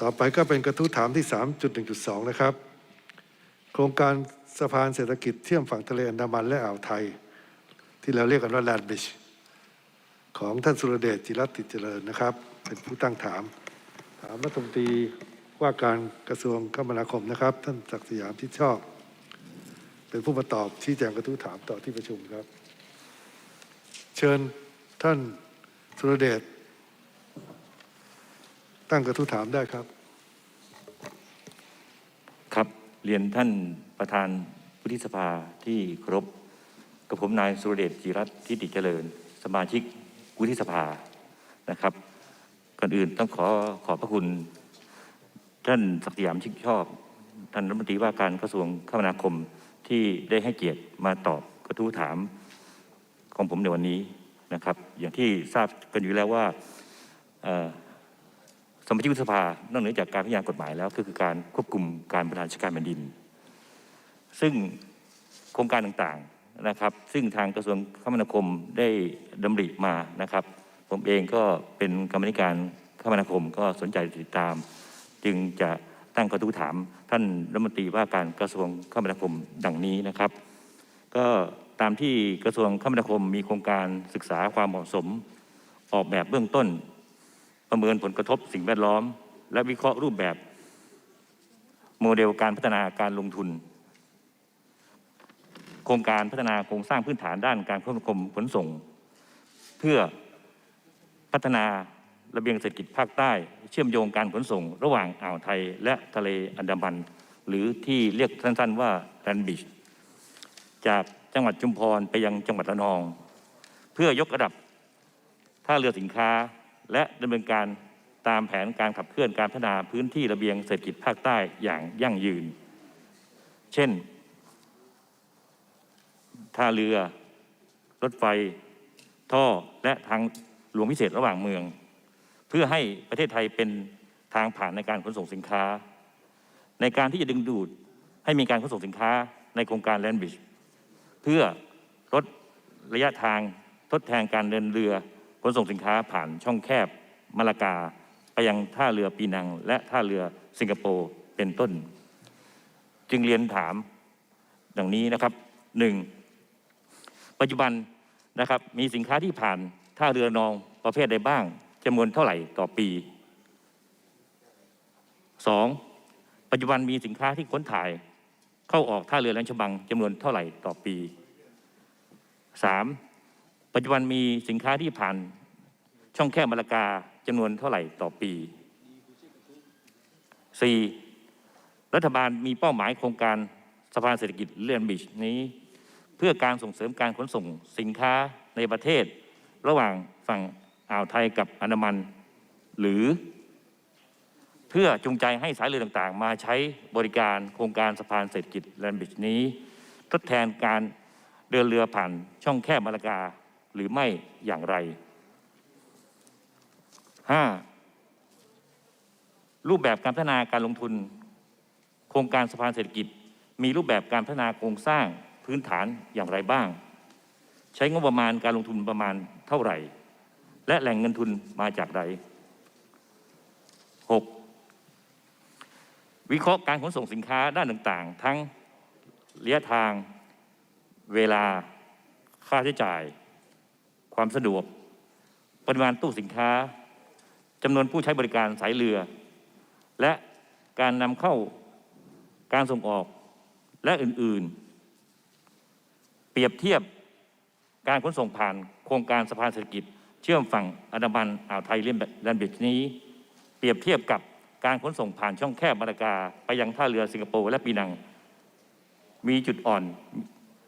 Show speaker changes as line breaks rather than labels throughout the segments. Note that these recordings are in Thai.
ต่อไปก็เป็นกระทู้ถามที่ 3.1.2 นะครับ โครงการสะพานเศรษฐกิจเชื่อมฝั่งทะเลอันดามันและอ่าวไทย ที่เราเรียกกันว่าแลนด์บิชของท่านสุรเดชจิรัตติเจริญนะครับ เป็นผู้ตั้งถาม ถามรัฐมนตรีว่าการกระทรวงคมนาคมนะครับ ท่านศักดิ์สยามที่ชอบ เป็นผู้มาตอบชี้แจงกระทู้ถามต่อที่ประชุมครับ เชิญท่านสุรเดช ตั้งกระทู้ถามได้ครับ
ครับเรียนท่านประธานวุฒิสภาที่เคารพกับผมนายสุรเดชจิรัตทิติเจริญ สมาชิกวุฒิสภานะครับ ก่อนอื่นต้องขอขอบพระคุณ ท่านศักดิ์สยามชิดชอบ ท่านรัฐมนตรีว่าการกระทรวงคมนาคมที่ได้ให้เกียรติมาตอบกระทู้ถามของผมในวันนี้นะครับ อย่างที่ทราบกันอยู่แล้วว่า สมาชิกวุฒิสภานอกเหนือจากการพิจารณากฎหมายแล้วก็คือการควบคุมการบริหารราชการแผ่นดิน ซึ่งโครงการต่างๆนะครับ ซึ่งทางกระทรวงคมนาคมได้ดำริมานะครับ ผมเองก็เป็นกรรมธิการคมนาคมก็สนใจติดตาม จึงจะตั้งกระทู้ถามท่านรัฐมนตรีว่าการกระทรวงคมนาคมดังนี้นะครับ ก็ตามที่กระทรวงคมนาคมมีโครงการศึกษาความเหมาะสม ออกแบบเบื้องต้น ประเมินผลกระทบสิ่งแวดล้อม และวิเคราะห์รูปแบบ โมเดลการพัฒนาการลงทุน โครงการพัฒนาโครงสร้างพื้นฐานด้านการควบคุมขนส่ง เพื่อพัฒนาระเบียงเศรษฐกิจภาคใต้ เชื่อมโยงการขนส่ง ระหว่างอ่าวไทยและทะเลอันดามัน หรือที่เรียกสั้นๆว่าแลนบิชจากจังหวัดชุมพรไปยังจังหวัดระนอง เพื่อยกระดับท่าเรือสินค้า และดำเนินการตามแผนการขับเคลื่อนการพัฒนาพื้นที่ระเบียงเศรษฐกิจภาคใต้อย่างยั่งยืน เช่น ท่าเรือ รถไฟ ท่อ และทางหลวงพิเศษระหว่างเมือง เพื่อให้ประเทศไทยเป็นทางผ่านในการขนส่งสินค้า ในการที่จะดึงดูดให้มีการขนส่งสินค้าในโครงการแลนบิชเพื่อลดระยะทางทดแทนการเดินเรือ นส่งสินค้าผ่านช่องแคบมาลากาไปยังท่าเรือปีนัง และท่าเรือสิงคโปร์เป็นต้น จึงเรียนถามดังนี้นะครับหนึ่งปัจจุบันนะครับมีสินค้าที่ผ่านท่าเรือนองประเภทใดบ้างจำนวนเท่าไหร่ต่อปีสองปัจจุบันมีสินค้าที่ค้นถ่าย เข้าออกท่าเรือแหลมฉบังจำนวนเท่าไหร่ต่อปี 3. ปัจจุบันมีสินค้าที่ผ่านช่องแคบมาลากาจำนวนเท่าไหร่ต่อปี 4. รัฐบาลมีเป้าหมายโครงการสะพานเศรษฐกิจเลื่อนบิชนี้ เพื่อการส่งเสริมการขนส่งสินค้าในประเทศ ระหว่างฝั่งอ่าวไทยกับอันดามัน หรือ เพื่อจูงใจให้สายเรือต่างๆ มาใช้บริการโครงการสะพานเศรษฐกิจแลนบิชนี้ ทดแทนการเดินเรือผ่านช่องแคบมาลากา หรือไม่อย่างไร 5. รูปแบบการพัฒนาการลงทุน โครงการสะพานเศรษฐกิจ มีรูปแบบการพัฒนาโครงสร้างพื้นฐานอย่างไรบ้าง ใช้งบประมาณการลงทุนประมาณเท่าไหร่ และแหล่งเงินทุนมาจากใด 6. วิเคราะห์การขนส่งสินค้าด้านต่างๆ ทั้งระยะทางเวลาค่าใช้จ่าย ความสะดวก ปริมาณตู้สินค้าจำนวนผู้ใช้บริการสายเรือ และการนำเข้าการส่งออกและอื่นๆ เปรียบเทียบการขนส่งผ่านโครงการสะพานเศรษฐกิจ เชื่อมฝั่งอันดามันอ่าวไทยเลียนแลนบิดนี้ เปรียบเทียบกับการขนส่งผ่านช่องแคบมาลากา ไปยังท่าเรือสิงคโปร์และปีนัง มีจุดอ่อน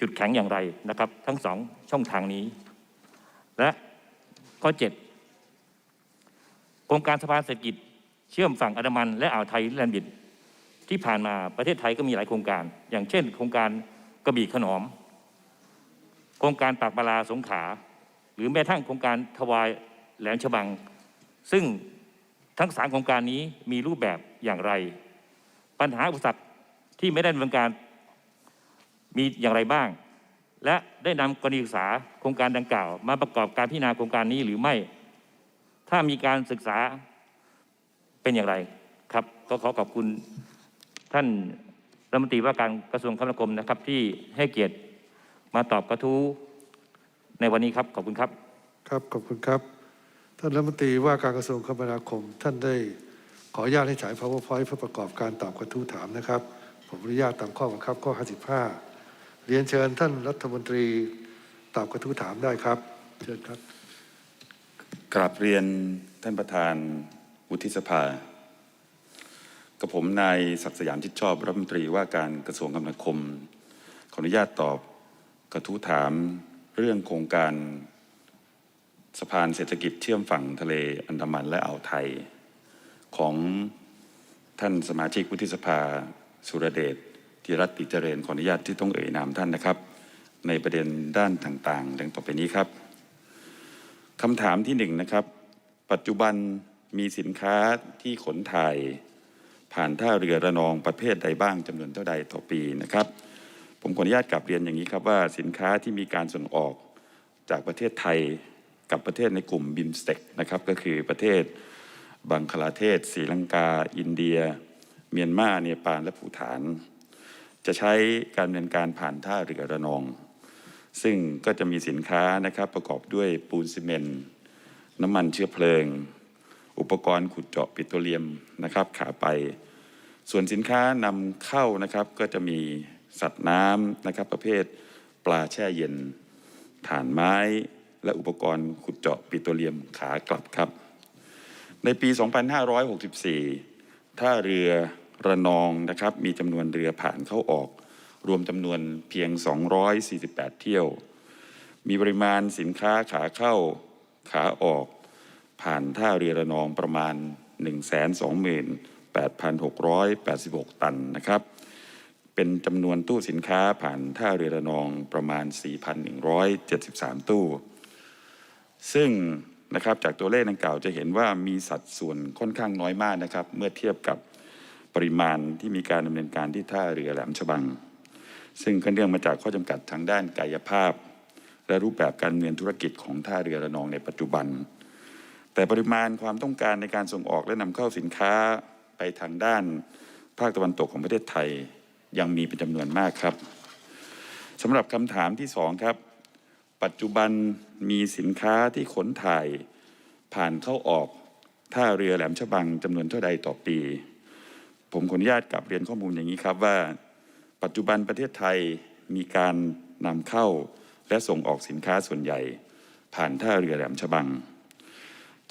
จุดแข็งอย่างไรนะครับ ทั้งสองช่องทางนี้ และข้อ 7 โครงการสะพานเศรษฐกิจ เชื่อมฝั่งอันดามันและอ่าวไทยแลนบิดที่ผ่านมาประเทศไทยก็มีหลายโครงการ อย่างเช่น โครงการกระบี่ขนอม โครงการปากบาลาสงขา หรือแม้ทั้งโครงการทวายแหลมฉบัง ซึ่งทั้งสามโครงการนี้มีรูปแบบอย่างไร ปัญหาอุปสรรคที่ไม่ได้ดำเนินการมีอย่างไรบ้าง และได้นำกรณีศึกษาโครงการดังกล่าว มาประกอบการพิจารณาโครงการนี้หรือไม่ ถ้ามีการศึกษาเป็นอย่างไรครับ ก็ขอขอบคุณท่านรัฐมนตรีว่าการกระทรวงคมนาคมนะครับ ที่ให้เกียรติมาตอบกระทู้ในวันนี้ครับขอบคุณครับ
ครับขอบคุณครับ ท่านรัฐมนตรีว่าการกระทรวงคมนาคม ท่านได้ขออนุญาตให้ฉาย powerpoint เพื่อประกอบการตอบกระทู้ถามนะครับ ผมอนุญาตตามข้อบังคับข้อ 55 เรียนเชิญท่านรัฐมนตรีตอบกระทู้ถามได้ครับ เชิญครับ
กราบเรียนท่านประธานวุฒิสภา กับผมนายศักดิ์สยามชิดชอบรัฐมนตรีว่าการกระทรวงคมนาคม ขออนุญาตตอบกระทู้ถามเรื่องโครงการสะพานเศรษฐกิจเชื่อมฝั่งทะเลอันดามันและอ่าวไทย ของท่านสมาชิกวุฒิสภาสุรเดช จิรัตติเจริญขออนุญาตที่ต้องเอ่ยนามท่านนะครับ ในประเด็นด้านต่างๆดังต่อไปนี้ครับคำถามที่หนึ่งนะครับ ปัจจุบันมีสินค้าที่ขนถ่าย ผ่านท่าเรือระนองประเภทใดบ้างจำนวนเท่าใดต่อปีนะครับ ผมขออนุญาตกลับเรียนอย่างนี้ครับว่าสินค้าที่มีการส่งออกจากประเทศไทยกับประเทศในกลุ่มบิมสเต็กนะครับก็คือประเทศบังคลาเทศศรีลังกา อินเดีย เมียนมาเนปาลและภูฐาน จะใช้การดำเนินการผ่านท่าเรือระนอง ซึ่งก็จะมีสินค้านะครับประกอบด้วยปูนซีเมนต์น้ำมันเชื้อเพลิง อุปกรณ์ขุดเจาะปิโตรเลียมนะครับขาไป ส่วนสินค้านำเข้านะครับก็จะมีสัตว์น้ำนะครับประเภทปลาแช่เย็นถ่านไม้ และอุปกรณ์ขุดเจาะปิโตรเลียมขากลับครับ ในปี 2564 ท่าเรือ ระนองนะครับมีจำนวนเรือผ่านเข้าออก รวมจำนวนเพียง 248 เที่ยว มีปริมาณสินค้าขาเข้าขาออก ผ่านท่าเรือระนองประมาณ 128,686 ตันนะครับ เป็นจำนวนตู้สินค้าผ่านท่าเรือระนองประมาณ 4,173 ตู้ ซึ่งนะครับจากตัวเลขดังกล่าวจะเห็นว่ามีสัดส่วนค่อนข้างน้อยมากนะครับ เมื่อเทียบกับ ปริมาณที่มีการดำเนินการที่ท่าเรือแหลมฉบัง ซึ่งก็เนื่องมาจากข้อจำกัดทางด้านกายภาพ และรูปแบบการดำเนินธุรกิจของท่าเรือระนองในปัจจุบัน แต่ปริมาณความต้องการในการส่งออกและนำเข้าสินค้าไปทางด้านภาคตะวันตกของประเทศไทยยังมีเป็นจำนวนมากครับสำหรับคำถามที่สองครับปัจจุบันมีสินค้าที่ขนถ่ายผ่านเข้าออกท่าเรือแหลมฉบังจำนวนเท่าใดต่อปี ผมขออนุญาตกลับเรียนข้อมูลอย่างนี้ครับว่า ปัจจุบันประเทศไทยมีการนำเข้าและส่งออกสินค้าส่วนใหญ่ ผ่านท่าเรือแหลมฉบัง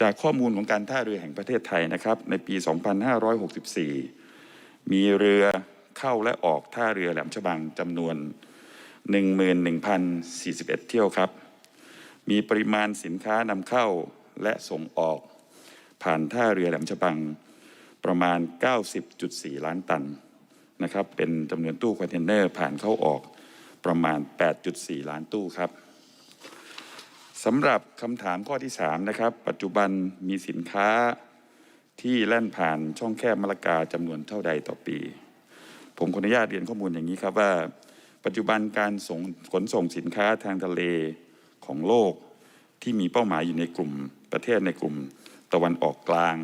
จากข้อมูลของการท่าเรือแห่งประเทศไทยนะครับในปี 2564 มีเรือเข้าและออกท่าเรือแหลมฉบังจำนวน 11,041 เที่ยวครับ มีปริมาณสินค้านำเข้าและส่งออกผ่านท่าเรือแหลมฉบัง ประมาณ 90.4 ล้านตันนะครับเป็นจำนวนตู้คอนเทนเนอร์ผ่านเข้าออกประมาณ 8.4 ล้านตู้ครับสำหรับคำถามข้อที่ 3 นะครับ ปัจจุบันมีสินค้าที่แล่นผ่านช่องแคบมะละกาจำนวนเท่าใดต่อปี ผมขออนุญาตเรียนข้อมูลอย่างนี้ครับว่า ปัจจุบันการส่งขนส่งสินค้าทางทะเลของโลกที่มีเป้าหมายอยู่ในกลุ่มประเทศในกลุ่มตะวันออกกลาง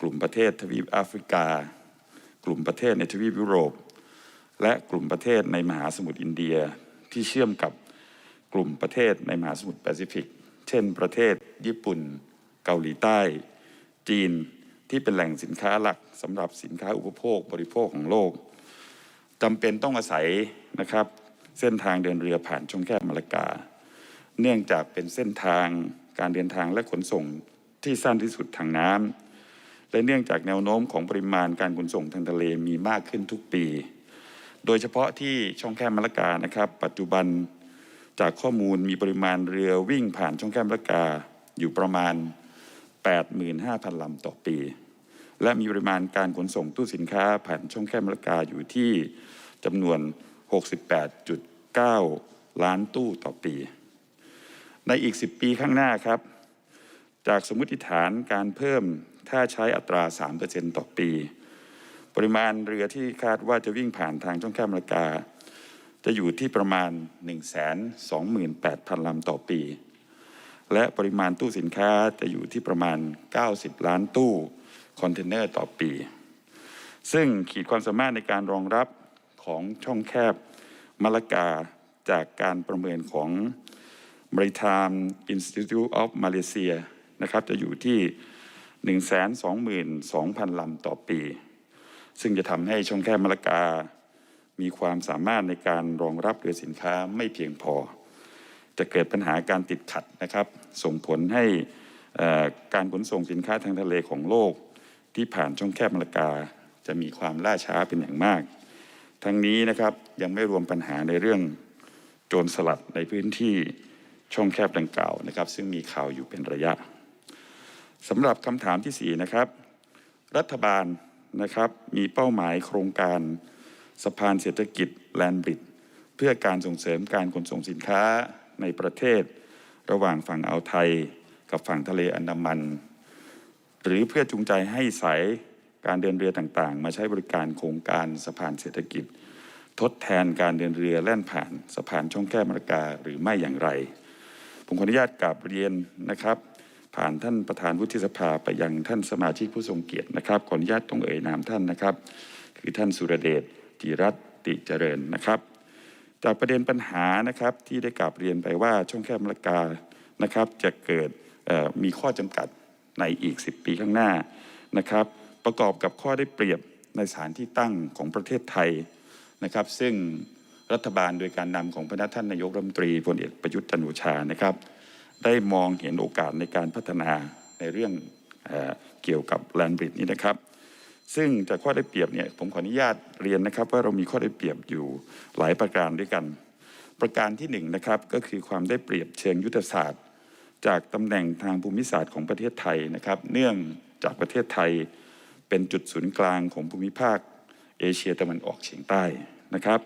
กลุ่มประเทศทวีปแอฟริกา กลุ่มประเทศในทวีปยุโรป และกลุ่มประเทศในมหาสมุทรอินเดียที่เชื่อมกับกลุ่มประเทศในมหาสมุทรแปซิฟิก เช่น ประเทศญี่ปุ่น เกาหลีใต้ จีนที่เป็นแหล่งสินค้าหลักสำหรับสินค้าอุปโภคบริโภคของโลกจำเป็นต้องอาศัยนะครับ เส้นทางเดินเรือผ่านช่องแคบมาลากา เนื่องจากเป็นเส้นทางการเดินทางและขนส่งที่สั้นที่สุดทางน้ำ และเนื่องจากแนวโน้มของปริมาณการขนส่งทางทะเลมีมากขึ้นทุกปี โดยเฉพาะที่ช่องแคบมาลากานะครับ ปัจจุบันจากข้อมูลมีปริมาณเรือวิ่งผ่านช่องแคบมาลากาอยู่ประมาณ 85,000 ลำต่อปี และมีปริมาณการขนส่งตู้สินค้าผ่านช่องแคบมะละกาอยู่ที่จำนวน 68.9 ล้านตู้ต่อปี ในอีก 10 ปีข้างหน้าครับ จากสมมติฐานการเพิ่มถ้าใช้อัตรา 3%ต่อปี ปริมาณเรือที่คาดว่าจะวิ่งผ่านทางช่องแคบมะละกาจะอยู่ที่ประมาณ 128,000 ลำต่อปี และปริมาณตู้สินค้าจะอยู่ที่ประมาณ 90 ล้านตู้คอนเทนเนอร์ต่อปี ซึ่งขีดความสามารถในการรองรับของช่องแคบมะละกาจากการประเมินของ Maritime Institute of Malaysia นะครับจะอยู่ที่ 122,000 ลำต่อปี ซึ่งจะทำให้ช่องแคบมะละกา มีความสามารถในการรองรับเรือสินค้าไม่เพียงพอ จะเกิดปัญหาการติดขัดนะครับ ส่งผลให้การขนส่งสินค้าทางทะเลของโลก ที่ผ่านช่องแคบมะละกา จะมีความล่าช้าเป็นอย่างมาก ทั้งนี้นะครับยังไม่รวมปัญหาในเรื่องโจรสลัดในพื้นที่ช่องแคบดังกล่าวนะครับ ซึ่งมีข่าวอยู่เป็นระยะ สำหรับคำถามที่สี่นะครับ รัฐบาลนะครับมีเป้าหมายโครงการสะพานเศรษฐกิจแลนบริดเพื่อการส่งเสริมการขนส่งสินค้าในประเทศ ระหว่างฝั่งอ่าวไทย กับฝั่งทะเลอันดามัน หรือเพื่อจูงใจให้สายการเดินเรือต่างๆ มาใช้บริการโครงการสะพานเศรษฐกิจ ทดแทนการเดินเรือแล่นผ่านสะพานช่องแคบมะละกาหรือไม่อย่างไร ผมขออนุญาตกราบเรียนนะครับ ผ่านท่านประธานวุฒิสภาไปยังท่านสมาชิกผู้ทรงเกียรตินะครับขออนุญาตต้องเอ่ยนามท่านนะครับ คือท่านสุรเดชจิรัตติเจริญนะครับ จากประเด็นปัญหานะครับที่ได้กราบเรียนไปว่าช่องแคบมะละกานะครับ จะเกิดมีข้อจำกัดในอีก 10 ปีข้างหน้านะครับ ประกอบกับข้อได้เปรียบในสถานที่ตั้งของประเทศไทยนะครับ ซึ่งรัฐบาลโดยการนำของพระท่านนายกรัฐมนตรีพลเอกประยุทธ์จันทร์โอชานะครับ ได้มองเห็นโอกาสในการพัฒนาในเรื่องเอเกี่ยวกับแลนบริดนี้นะครับ ซึ่งจากข้อได้เปรียบเนี่ยผมขออนุญาตเรียนนะครับ ว่าเรามีข้อได้เปรียบอยู่หลายประการด้วยกัน ประการที่หนึ่งนะครับก็คือความได้เปรียบเชิงยุทธศาสตร์ จากตำแหน่งทางภูมิศาสตร์ของประเทศไทยนะครับ เนื่องจากประเทศไทยเป็นจุดศูนย์กลางของภูมิภาคเอเชียตะวันออกเฉียงใต้นะครับ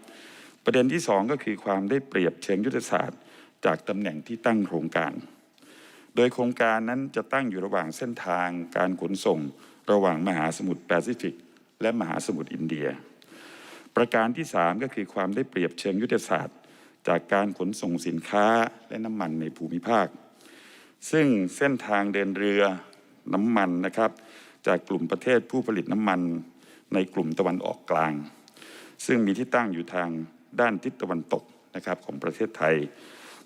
ประเด็นที่สองก็คือความได้เปรียบเชิงยุทธศาสตร์ จากตำแหน่งที่ตั้งโครงการ โดยโครงการนั้นจะตั้งอยู่ระหว่างเส้นทางการขนส่ง ระหว่างมหาสมุทรแปซิฟิก และมหาสมุทรอินเดีย ประการที่ 3 ก็คือความได้เปรียบเชิงยุทธศาสตร์ จากการขนส่งสินค้าและน้ำมันในภูมิภาค ซึ่งเส้นทางเดินเรือน้ำมันนะครับ จากกลุ่มประเทศผู้ผลิตน้ำมันในกลุ่มตะวันออกกลาง ซึ่งมีที่ตั้งอยู่ทางด้านทิศตะวันตกนะครับของประเทศไทย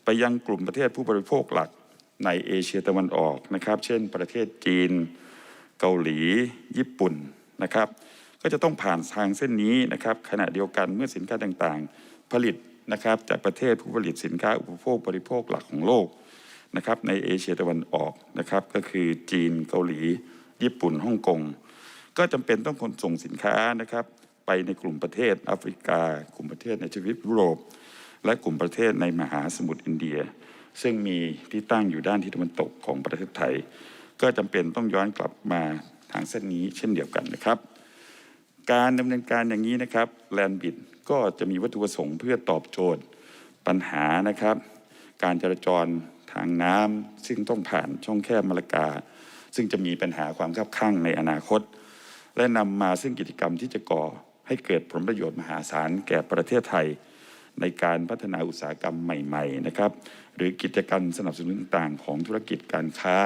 ไปยังกลุ่มประเทศผู้บริโภคหลักในเอเชียตะวันออกนะครับ เช่น ประเทศจีน เกาหลี ญี่ปุ่นนะครับ ก็จะต้องผ่านทางเส้นนี้นะครับ ขณะเดียวกันเมื่อสินค้าต่างๆ ผลิตนะครับจากประเทศผู้ผลิตสินค้าอุปโภคบริโภคหลักของโลกนะครับในเอเชียตะวันออกนะครับ ก็คือจีนเกาหลี ญี่ปุ่นฮ่องกงก็จำเป็นต้องขนส่งสินค้านะครับ ไปในกลุ่มประเทศแอฟริกา กลุ่มประเทศในทวีปยุโรป และกลุ่มประเทศในมหาสมุทรอินเดีย ซึ่งมีที่ตั้งอยู่ด้านทิศตะวันตกของประเทศไทย ก็จำเป็นต้องย้อนกลับมาทางเส้นนี้เช่นเดียวกันนะครับ การดำเนินการอย่างนี้นะครับแลนบิดก็จะมีวัตถุประสงค์เพื่อตอบโจทย์ปัญหานะครับ การจราจรทางน้ำซึ่งต้องผ่านช่องแคบมะละกา ซึ่งจะมีปัญหาความคับข้างในอนาคต และนำมาซึ่งกิจกรรมที่จะก่อให้เกิดผลประโยชน์มหาศาลแก่ประเทศไทย ในการพัฒนาอุตสาหกรรมใหม่ๆนะครับหรือกิจกรรมสนับสนุนต่างๆ ของธุรกิจการค้า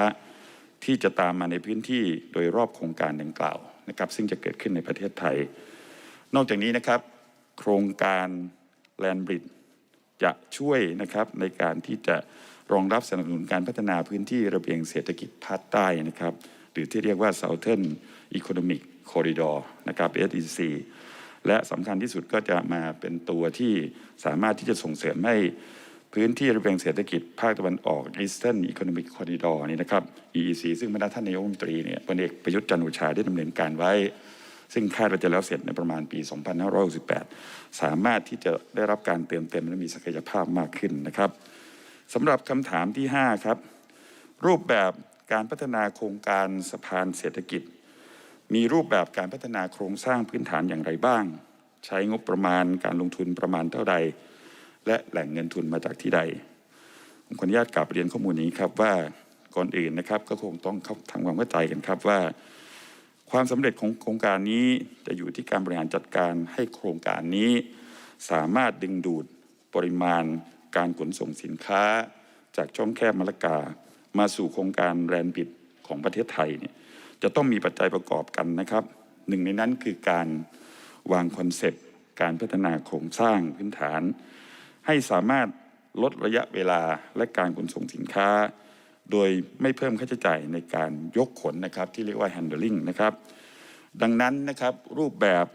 ที่จะตามมาในพื้นที่โดยรอบโครงการดังกล่าวนะครับ ซึ่งจะเกิดขึ้นในประเทศไทย นอกจากนี้นะครับ โครงการแลนบริดจะช่วยนะครับในการที่จะรองรับสนับสนุนการพัฒนาพื้นที่ระเบียงเศรษฐกิจภาคใต้นะครับ หรือที่เรียกว่า Southern Economic Corridor นะครับ SEC และสำคัญที่สุดก็จะมาเป็นตัวที่สามารถที่จะส่งเสริมให้พื้นที่ระเบียงเศรษฐกิจภาคตะวันออก Eastern Economic Corridor นี่นะครับ EEC ซึ่งพระท่านนายกรัฐมนตรีเนี่ยพลเอกประยุทธ์จันทร์โอชาได้ดำเนินการไว้ ซึ่งคาดว่าจะแล้วเสร็จในประมาณปี 2568 สามารถที่จะได้รับการเติมเต็มและมีศักยภาพมากขึ้นนะครับสำหรับคำถามที่ 5 ครับ รูปแบบการพัฒนาโครงการสะพานเศรษฐกิจ มีรูปแบบการพัฒนาโครงสร้างพื้นฐานอย่างไรบ้าง ใช้งบประมาณการลงทุนประมาณเท่าใด และแหล่งเงินทุนมาจากที่ใด ผมขออนุญาตกลับเรียนข้อมูลนี้ครับว่าก่อนอื่นนะครับก็คงต้องเข้าทำความเข้าใจกันครับว่า ความสำเร็จของโครงการนี้จะอยู่ที่การบริหารจัดการให้โครงการนี้ สามารถดึงดูดปริมาณ การขนส่งสินค้า จากช่องแคบมะละกา มาสู่โครงการแรนบิดของประเทศไทยเนี่ย จะต้องมีปัจจัยประกอบกันนะครับ หนึ่งในนั้นคือการวางคอนเซปต์การพัฒนาโครงสร้างพื้นฐาน ให้สามารถลดระยะเวลาและการขนส่งสินค้า โดยไม่เพิ่มค่าใช้จ่ายในการยกขนนะครับ ที่เรียกว่า handling นะครับดังนั้นนะครับรูปแบบ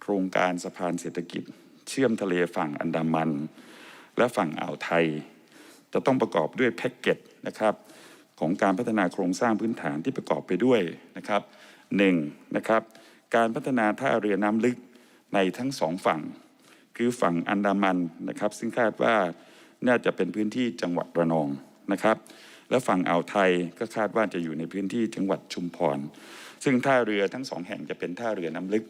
โครงการสะพานเศรษฐกิจ เชื่อมทะเลฝั่งอันดามัน และฝั่งอ่าวไทย จะต้องประกอบด้วยแพ็กเกจนะครับ ของการพัฒนาโครงสร้างพื้นฐานที่ประกอบไปด้วยนะครับหนึ่งนะครับการพัฒนาท่าเรือน้ำลึกในทั้งสองฝั่ง คือฝั่งอันดามันนะครับ ซึ่งคาดว่าน่าจะเป็นพื้นที่จังหวัดระนองนะครับ และฝั่งอ่าวไทยก็คาดว่าจะอยู่ในพื้นที่จังหวัดชุมพร ซึ่งท่าเรือทั้งสองแห่งจะเป็นท่าเรือน้ำลึก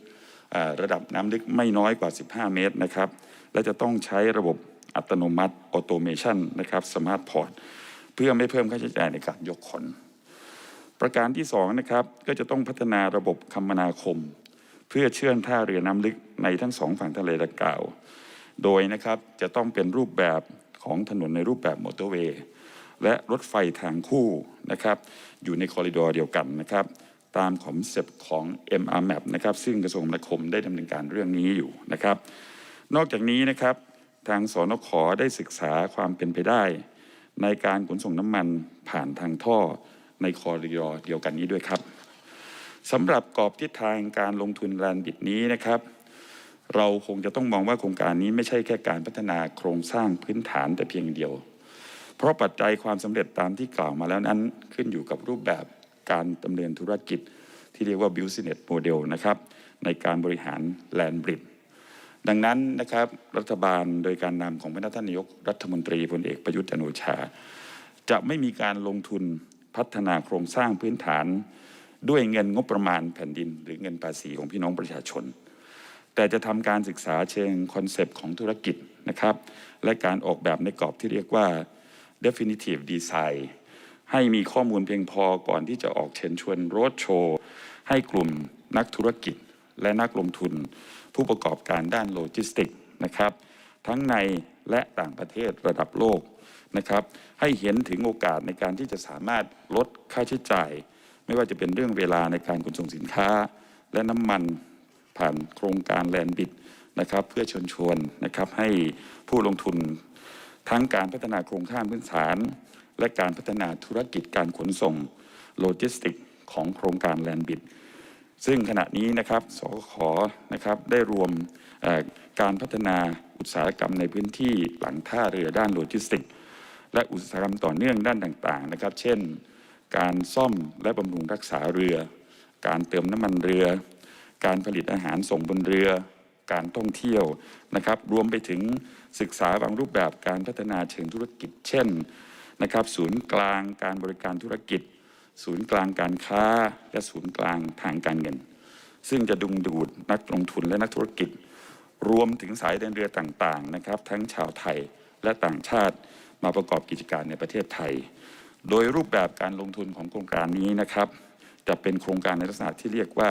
ระดับน้ำลึกไม่น้อยกว่า 15 เมตรนะครับ และจะต้องใช้ระบบอัตโนมัติออโตเมชันนะครับสมาร์ทพอร์ต เพื่อไม่เพิ่มค่าใช้จ่ายในการยกขน ประการที่สองนะครับก็จะต้องพัฒนาระบบคมนาคม เพื่อเชื่อมท่าเรือน้ำลึกในทั้งสองฝั่งทะเลดังกล่าว โดยนะครับจะต้องเป็นรูปแบบของถนนในรูปแบบมอเตอร์เวย์และรถไฟทางคู่นะครับอยู่ในคอริดอร์เดียวกันนะครับตามคอนเซปต์ของ MRMAP นะครับซึ่งกระทรวงคมนาคมได้ดำเนินการเรื่องนี้อยู่นะครับ นอกจากนี้นะครับทางสนขได้ศึกษาความเป็นไปได้ ในการขนส่งน้ำมันผ่านทางท่อในคอริดอร์เดียวกันนี้ด้วยครับสำหรับกรอบทิศทางการลงทุนแลนด์บิดนี้นะครับ เราคงจะต้องมองว่าโครงการนี้ไม่ใช่แค่การพัฒนาโครงสร้างพื้นฐานแต่เพียงเดียว เพราะปัจจัยความสำเร็จตามที่กล่าวมาแล้วนั้นขึ้นอยู่กับรูปแบบการดำเนินธุรกิจที่เรียกว่า business model นะครับในการบริหารแลนด์บริด ดังนั้นนะครับรัฐบาลโดยการนำของพระท่านนายกรัฐมนตรีพลเอกประยุทธ์จันโอชา จะไม่มีการลงทุนพัฒนาโครงสร้างพื้นฐาน ด้วยเงินงบประมาณแผ่นดิน หรือเงินภาษีของพี่น้องประชาชน แต่จะทำการศึกษาเชิงคอนเซปต์ของธุรกิจนะครับและการออกแบบในกรอบที่เรียกว่า definitive design ให้มีข้อมูลเพียงพอก่อนที่จะออกเชิญชวนโรดโชว์ให้กลุ่มนักธุรกิจและนักลงทุน ผู้ประกอบการด้านโลจิสติกส์นะครับ ทั้งในและต่างประเทศระดับโลกนะครับ ให้เห็นถึงโอกาสในการที่จะสามารถลดค่าใช้จ่าย ไม่ว่าจะเป็นเรื่องเวลาในการขนส่งสินค้า และน้ำมันผ่านโครงการแลนบิดนะครับ เพื่อเชิญชวนนะครับให้ผู้ลงทุนทั้งการพัฒนาโครงสร้างพื้นฐาน และการพัฒนาธุรกิจการขนส่งโลจิสติกของโครงการแลนบิด ซึ่งขณะนี้นะครับสขนะครับได้รวมการพัฒนาอุตสาหกรรมในพื้นที่หลังท่าเรือด้านโลจิสติก และอุตสาหกรรมต่อเนื่องด้านต่างๆนะครับ เช่น การซ่อมและบำรุงรักษาเรือ การเติมน้ำมันเรือ การผลิตอาหารส่งบนเรือ การท่องเที่ยวนะครับ รวมไปถึงศึกษาบางรูปแบบการพัฒนาเชิงธุรกิจ เช่นนะครับ ศูนย์กลางการบริการธุรกิจ ศูนย์กลางการค้า และศูนย์กลางทางการเงิน ซึ่งจะดึงดูดนักลงทุนและนักธุรกิจ รวมถึงสายเดินเรือต่างๆนะครับ ทั้งชาวไทยและต่างชาติมาประกอบกิจการในประเทศไทย โดยรูปแบบการลงทุนของโครงการนี้นะครับ จะเป็นโครงการในลักษณะที่เรียกว่า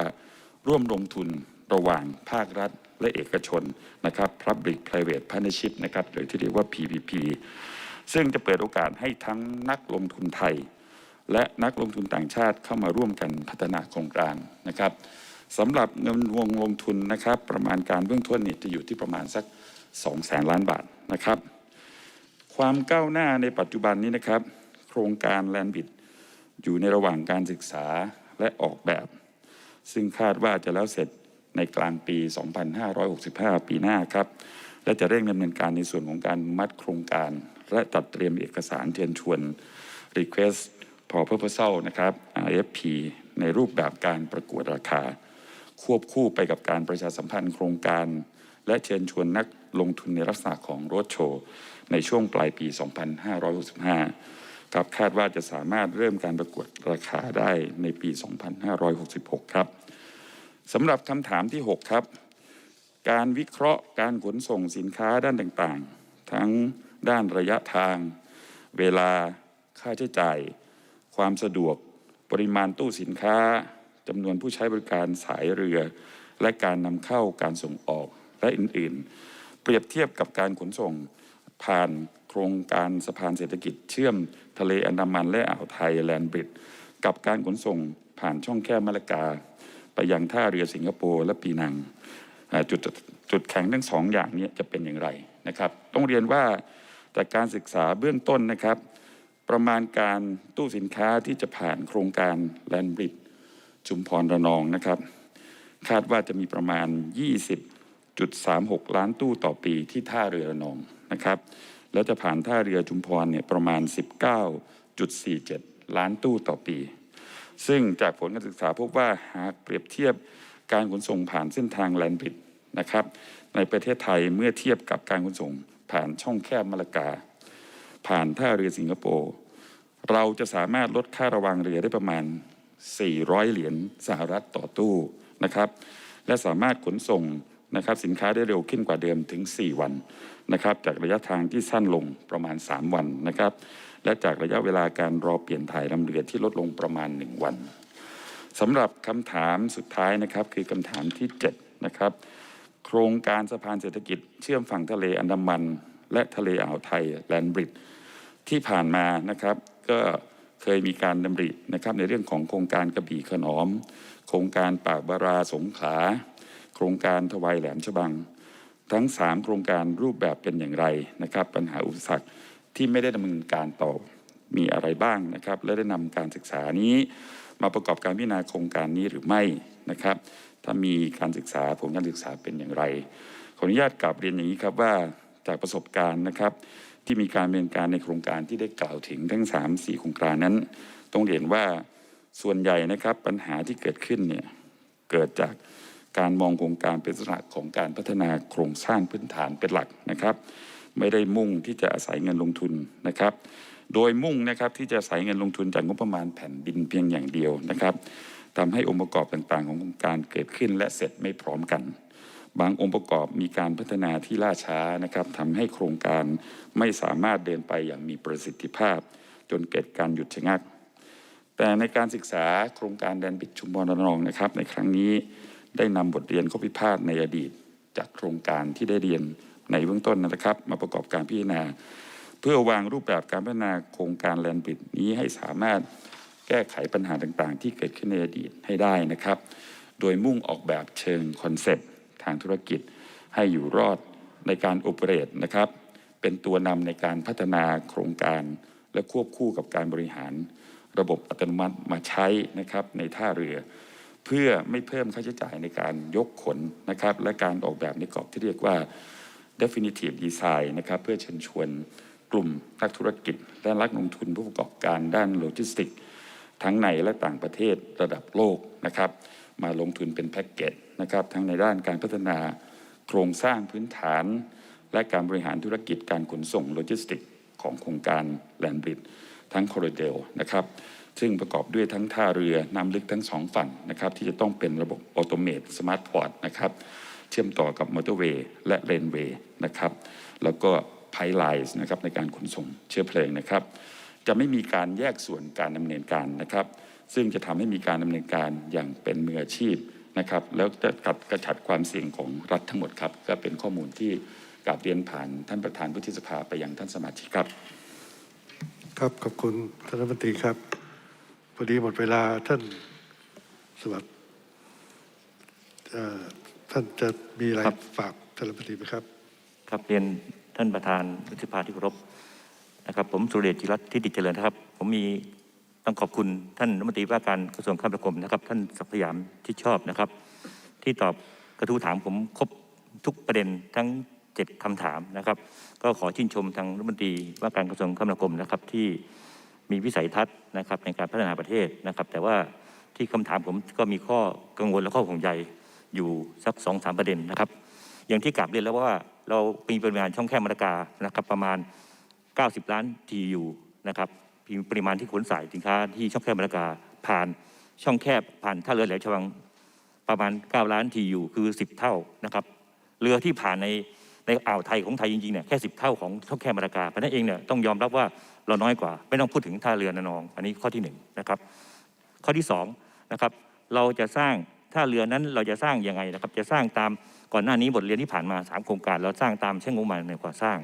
ร่วมลงทุนระหว่างภาครัฐและเอกชนนะครับ Public Private Partnership นะครับหรือที่เรียกว่า PPP ซึ่งจะเปิดโอกาสให้ทั้งนักลงทุนไทย และนักลงทุนต่างชาติเข้ามาร่วมกันพัฒนาโครงการนะครับสำหรับเงินวงลงทุนนะครับ ประมาณการเบื้องต้นนี่จะอยู่ที่ประมาณสัก2แสนล้านบาทนะครับ ความก้าวหน้าในปัจจุบันนี้นะครับ โครงการแลนบิดอยู่ในระหว่างการศึกษาและออกแบบ ซึ่งคาดว่าจะแล้วเสร็จในกลางปี 2565 ปีหน้าครับ และจะเร่งดำเนินการในส่วนของการมัดโครงการ และจัดเตรียมเอกสารเชิญชวน Request for Proposal นะครับ RFP ในรูปแบบการประกวดราคา ควบคู่ไปกับการประชาสัมพันธ์โครงการ และเชิญชวนนักลงทุนในลักษณะของรถโชว์ ในช่วงปลายปี 2565 ครับคาดว่าจะสามารถเริ่มการประกวดราคาได้ในปี 2566 ครับสำหรับคำถามที่ 6 ครับ การวิเคราะห์การขนส่งสินค้าด้านต่างๆ ทั้งด้านระยะทาง เวลาค่าใช้จ่าย ความสะดวก ปริมาณตู้สินค้าจำนวนผู้ใช้บริการสายเรือ และการนำเข้าการส่งออกและอื่นๆ เปรียบเทียบกับการขนส่งผ่านโครงการสะพานเศรษฐกิจเชื่อมทะเลอันดามันและอ่าวไทยแลนด์บริดกับการขนส่งผ่านช่องแคบมะละกา ไปยังท่าเรือสิงคโปร์และปีนังจุดจุดแข็งทั้งสองอย่างนี้จะเป็นอย่างไรนะครับ ต้องเรียนว่าจากการศึกษาเบื้องต้นนะครับ ประมาณการตู้สินค้าที่จะผ่านโครงการแลนบริดชุมพรระนองนะครับ คาดว่าจะมีประมาณ 20.36 ล้านตู้ต่อปีที่ท่าเรือระนองนะครับ แล้วจะผ่านท่าเรือชุมพรเนี่ยประมาณ 19.47 ล้านตู้ต่อปี ซึ่งจากผลการศึกษาพบว่าหากเปรียบเทียบการขนส่งผ่านเส้นทางแลนบริดนะครับ ในประเทศไทยเมื่อเทียบกับการขนส่งผ่านช่องแคบมะละกา ผ่านท่าเรือสิงคโปร์เราจะสามารถลดค่าระวางเรือได้ประมาณ 400 เหรียญสหรัฐต่อตู้นะครับ และสามารถขนส่งนะครับสินค้าได้เร็วขึ้นกว่าเดิมถึง 4 วันนะครับจากระยะทางที่สั้นลงประมาณ 3 วันนะครับ และจากระยะเวลาการรอเปลี่ยนถ่ายลำเรือที่ลดลงประมาณ 1 วันสำหรับคำถามสุดท้ายนะครับคือคำถามที่ 7 นะครับ โครงการสะพานเศรษฐกิจเชื่อมฝั่งทะเลอันดามัน และทะเลอ่าวไทยแลนบริด ที่ผ่านมานะครับ ก็เคยมีการดำรินะครับในเรื่องของโครงการกระบี่ขนอม โครงการปากบาราสงขลาโครงการทวายแหลมฉบัง ทั้ง 3 โครงการรูปแบบเป็นอย่างไรนะครับ ปัญหาอุปสรรคที่ไม่ได้ดำเนินการต่อมีอะไรบ้างนะครับ และได้นำการศึกษานี้มาประกอบการพิจารณาโครงการนี้หรือไม่นะครับ ถ้ามีการศึกษาผลการศึกษาเป็นอย่างไร ขออนุญาตกลับเรียนอย่างนี้ครับว่าจากประสบการณ์นะครับ ที่มีการดำเนินการในโครงการที่ได้กล่าวถึงทั้ง 3 4 โครงการนั้น ต้องเรียนว่าส่วนใหญ่นะครับปัญหาที่เกิดขึ้นเนี่ยเกิดจากการมองโครงการเป็นลักษณะของการพัฒนาโครงสร้างพื้นฐานเป็นหลักนะครับ ไม่ได้มุ่งที่จะอาศัยเงินลงทุนนะครับ โดยมุ่งนะครับที่จะอาศัยเงินลงทุนจากงบประมาณแผ่นดินเพียงอย่างเดียวนะครับทำให้องค์ประกอบต่างๆ ของโครงการเกิดขึ้นและเสร็จไม่พร้อมกัน บางองค์ประกอบมีการพัฒนาที่ล่าช้านะครับทำให้โครงการไม่สามารถเดินไปอย่างมีประสิทธิภาพ จนเกิดการหยุดชะงัก แต่ในการศึกษาโครงการแดนบิดชุมพรระนองนะครับ ในครั้งนี้ได้นำบทเรียนข้อพิพาทในอดีต จากโครงการที่ได้เรียนในเบื้องต้นนะครับ มาประกอบการพิจารณา เพื่อวางรูปแบบการพัฒนาโครงการแลนบิดนี้ให้สามารถแก้ไขปัญหาต่างๆ ที่เกิดขึ้นในอดีตให้ได้นะครับ โดยมุ่งออกแบบเชิงคอนเซปต์ ทางธุรกิจให้อยู่รอดในการโอเปเรตนะครับ เป็นตัวนำในการพัฒนาโครงการและควบคู่กับการบริหาร ระบบอัตโนมัติมาใช้นะครับในท่าเรือ เพื่อไม่เพิ่มค่าใช้จ่ายในการยกขนนะครับ และการออกแบบในกรอบที่เรียกว่า definitive design นะครับเพื่อเชิญชวนกลุ่มนักธุรกิจและนักลงทุนผู้ประกอบการด้านโลจิสติกส์ทั้งในและต่างประเทศระดับโลกนะครับ มาลงทุนเป็นแพ็กเกจ นะครับทั้งในด้านการพัฒนาโครงสร้างพื้นฐาน และการบริหารธุรกิจการขนส่งโลจิสติกของโครงการแลนบริดทั้งคอร์เดลนะครับซึ่งประกอบด้วยทั้งท่าเรือน้ำลึกทั้งสองฝั่งนะครับที่จะต้องเป็นระบบออโตเมตสมาร์ทพอร์ตนะครับเชื่อมต่อกับมอเตอร์เวย์และเลนเวย์นะครับแล้วก็ไพไลน์นะครับในการขนส่งเชื้อเพลิงนะครับ จะไม่มีการแยกส่วนการดำเนินการนะครับ ซึ่งจะทำให้มีการดำเนินการอย่างเป็นมืออาชีพ นะครับแล้วจะกัดกระชัดความเสี่ยงของรัฐทั้งหมดครับ ก็เป็นข้อมูลที่กราบเรียนผ่านท่านประธานวุฒิสภาไปยังท่านสมาชิกครับ
ครับขอบคุณท่านรัฐมนตรีครับพอดีหมดเวลาท่านสวัสดิ์เอ่อท่านจะมีอะไร
ครับ
ฝากท่านรัฐมนตรีไหมครับ
ครับเรียนท่านประธานวุฒิสภาที่เคารพนะครับ ผมสุรเดชจิรัตน์ที่ดิจเจริญนะครับ ผมมี ต้องขอบคุณท่านรัฐมนตรีว่าการกระทรวงคมนาคมนะครับ ท่านศักดิ์สยามที่ชอบนะครับ ที่ตอบกระทู้ถามผมครบทุกประเด็นทั้งเจ็ดคำถามนะครับ ก็ขอชื่นชมทางรัฐมนตรีว่าการกระทรวงคมนาคมนะครับที่มีวิสัยทัศน์นะครับในการพัฒนาประเทศนะครับ แต่ว่าที่คำถามผมก็มีข้อกังวลและข้อห่วงใยอยู่สักสองสามประเด็นนะครับ อย่างที่กลับเรียนแล้วว่าเรามีปริมาณช่องแคบมรกานะครับประมาณ 90 ล้าน TU นะครับ มีปริมาณที่ขนส่ายสินค้าที่ช่องแคบมรกาผ่านช่องแคบผ่านท่าเรือแหลมฉบังประมาณ 9 ล้าน TU คือ 10 เท่านะครับเรือที่ผ่านในในอ่าวไทยของไทยจริงๆเนี่ยแค่10เท่าของช่องแคบมรกาเพราะนั้นเองเนี่ยต้องยอมรับว่าเราน้อยกว่า ไม่ต้องพูดถึงท่าเรือระนอง อันนี้ข้อที่หนึ่งนะครับข้อที่สองนะครับเราจะสร้างท่าเรือนั้นเราจะสร้างยังไงนะครับ จะสร้างตามก่อนหน้านี้บทเรียนที่ผ่านมาสามโครงการ เราสร้างตามใช้งบประมาณในก่อสร้าง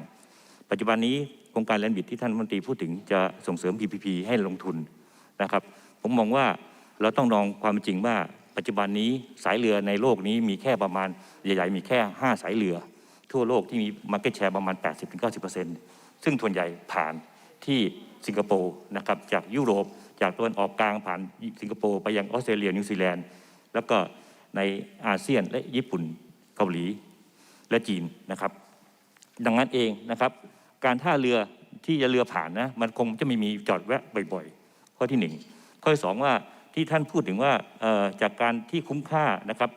ปัจจุบันนี้ โครงการแลนบิดที่ท่านรัฐมนตรีพูดถึงจะส่งเสริม PPP ให้ลงทุนนะครับ ผมมองว่าเราต้องลองความจริงว่าปัจจุบันนี้สายเรือในโลกนี้มีแค่ประมาณใหญ่ๆมีแค่ 5 สายเรือ ทั่วโลกที่มี market share ประมาณ 80-90%ซึ่งส่วนใหญ่ผ่านที่สิงคโปร์นะครับจากยุโรปจากตะวันออกกลางผ่านสิงคโปร์ไปยังออสเตรเลียนิวซีแลนด์ แล้วก็ในอาเซียนและญี่ปุ่นเกาหลีและจีนนะครับ ดังนั้นเองนะครับ การท่าเรือที่จะเรือผ่านนะ มันคงจะไม่มีจอดแวะบ่อยๆ ข้อที่หนึ่งข้อที่สองว่าที่ท่านพูดถึงว่าจากการที่คุ้มค่านะครับ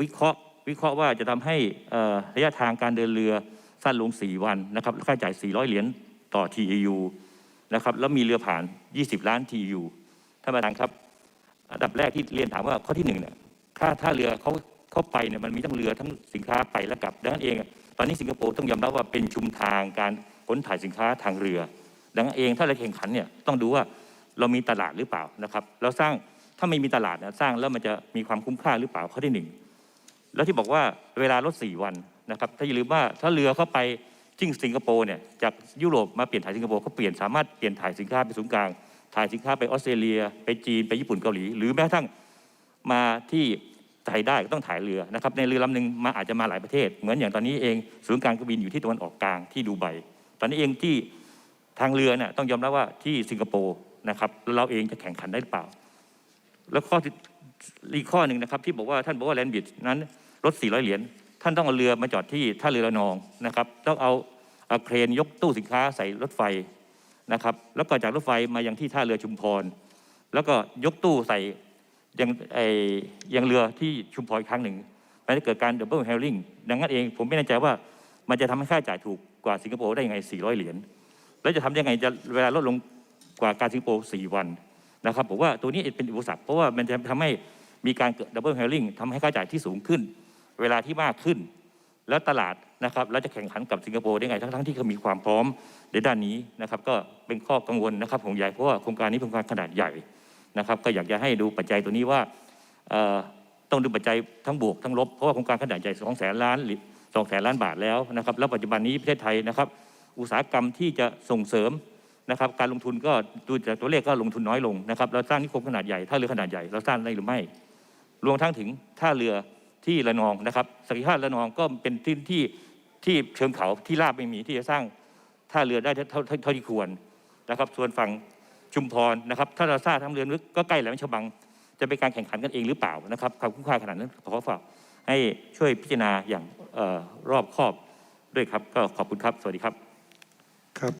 วิเคราะห์วิเคราะห์ว่าจะทำให้ระยะทางการเดินเรือสั้นลง 4 วันนะครับค่าจ่าย 400 เหรียญต่อ TEU นะครับแล้วมีเรือผ่าน 20 ล้าน TEU ท่านประธานครับอันดับแรกที่เรียนถามว่าข้อที่หนึ่งเนี่ยค่าท่าเรือเขาเข้าไปเนี่ยมันมีทั้งเรือทั้งสินค้าไปและกลับดังนั้นเอง อะตอนนี้สิงคโปร์ต้องยอมรับว่าเป็นชุมทางการขนถ่ายสินค้าทางเรือ ดังนั้นเองถ้าเราแข่งขันเนี่ยต้องดูว่าเรามีตลาดหรือเปล่านะครับเราสร้างถ้าไม่มีตลาดนะสร้างแล้วมันจะมีความคุ้มค่าหรือเปล่าข้อที่หนึ่งแล้วที่บอกว่าเวลารถ4วันนะครับถ้าอย่าลืมว่าถ้าเรือเข้าไปจิ้งสิงคโปร์เนี่ยจากยุโรปมาเปลี่ยนถ่ายสิงคโปร์เขาเปลี่ยนสามารถเปลี่ยนถ่ายสินค้าไปศูนย์กลางถ่ายสินค้าไปออสเตรเลีย ไปจีนไปญี่ปุ่นเกาหลี หรือแม้กระทั่งมาที่ ไทยได้ต้องถ่ายเรือนะครับในเรือลำหนึ่งมาอาจจะมาหลายประเทศ เหมือนอย่างตอนนี้เองศูนย์กลางกบินอยู่ที่ตะวันออกกลางที่ดูไบตอนนี้เองที่ทางเรือเนี่ยต้องยอมรับว่าที่สิงคโปร์นะครับเราเองจะแข่งขันได้หรือเปล่า แล้วข้อที่อีกข้อหนึ่งนะครับที่บอกว่าท่านบอกว่าแลนด์บิดนั้นรถ 400 เหรียญท่านต้องเอาเรือมาจอดที่ท่าเรือระนองนะครับต้องเอาเอาเครนยกตู้สินค้าใส่รถไฟนะครับแล้วก็จากรถไฟมายังที่ท่าเรือชุมพร แล้วก็ยกตู้ใส่ ยังไอยังเรือที่ชุมพรอีกครั้งหนึ่งมันจะเกิดการดับเบิลเฮลลิงดังนั้นเองผมไม่แน่ใจว่ามันจะทำให้ค่าจ่ายถูกกว่าสิงคโปร์ได้ยังไง 400 เหรียญแล้วจะทำยังไงจะเวลาลดลงกว่าการสิงคโปร์ 4 วันนะครับผมว่าตัวนี้เป็นอุปสรรคเพราะว่ามันจะทำให้มีการเกิดดับเบิลเฮลลิงทำให้ค่าจ่ายที่สูงขึ้น เวลาที่มากขึ้น แล้วตลาดนะครับแล้วจะแข่งขันกับสิงคโปร์ได้ไงทั้งๆที่เขามีความพร้อมในด้านนี้นะครับก็เป็นข้อกังวลนะครับของใหญ่เพราะว่าโครงการนี้เป็นโครงการขนาดใหญ่ นะครับ ก็อยากจะให้ดูปัจจัยตัวนี้ว่าต้องดูปัจจัยทั้งบวกทั้งลบเพราะว่าโครงการขนาดใหญ่สองแสนล้านสองแสนล้านบาทแล้วนะครับแล้วปัจจุบันนี้ประเทศไทยนะครับ อุตสาหกรรมที่จะส่งเสริมนะครับ การลงทุนก็ดูจากตัวเลขก็ลงทุนน้อยลงนะครับเราสร้างนิคมขนาดใหญ่ท่าเรือขนาดใหญ่เราสร้างได้หรือไม่ รวมทั้งถึงท่าเรือที่ระนองนะครับศักยภาพระนองก็เป็นที่ที่ที่เชิงเขาที่ราบไม่มีที่จะสร้างท่าเรือได้เท่าเท่าเท่าเท่าที่ควรนะครับ ส่วนฝั่ง ชุมพรนะครับถ้าเราทราบทางเรือลึกก็ใกล้แหลมฉบัง จะเป็นการแข่งขันกันเองหรือเปล่านะครับความคุ้มค่าขนาดนั้นขอฝากให้ช่วยพิจารณาอย่างออรอบคอบด้วยครับ ก็ขอบคุณครับ สวัสดีครับ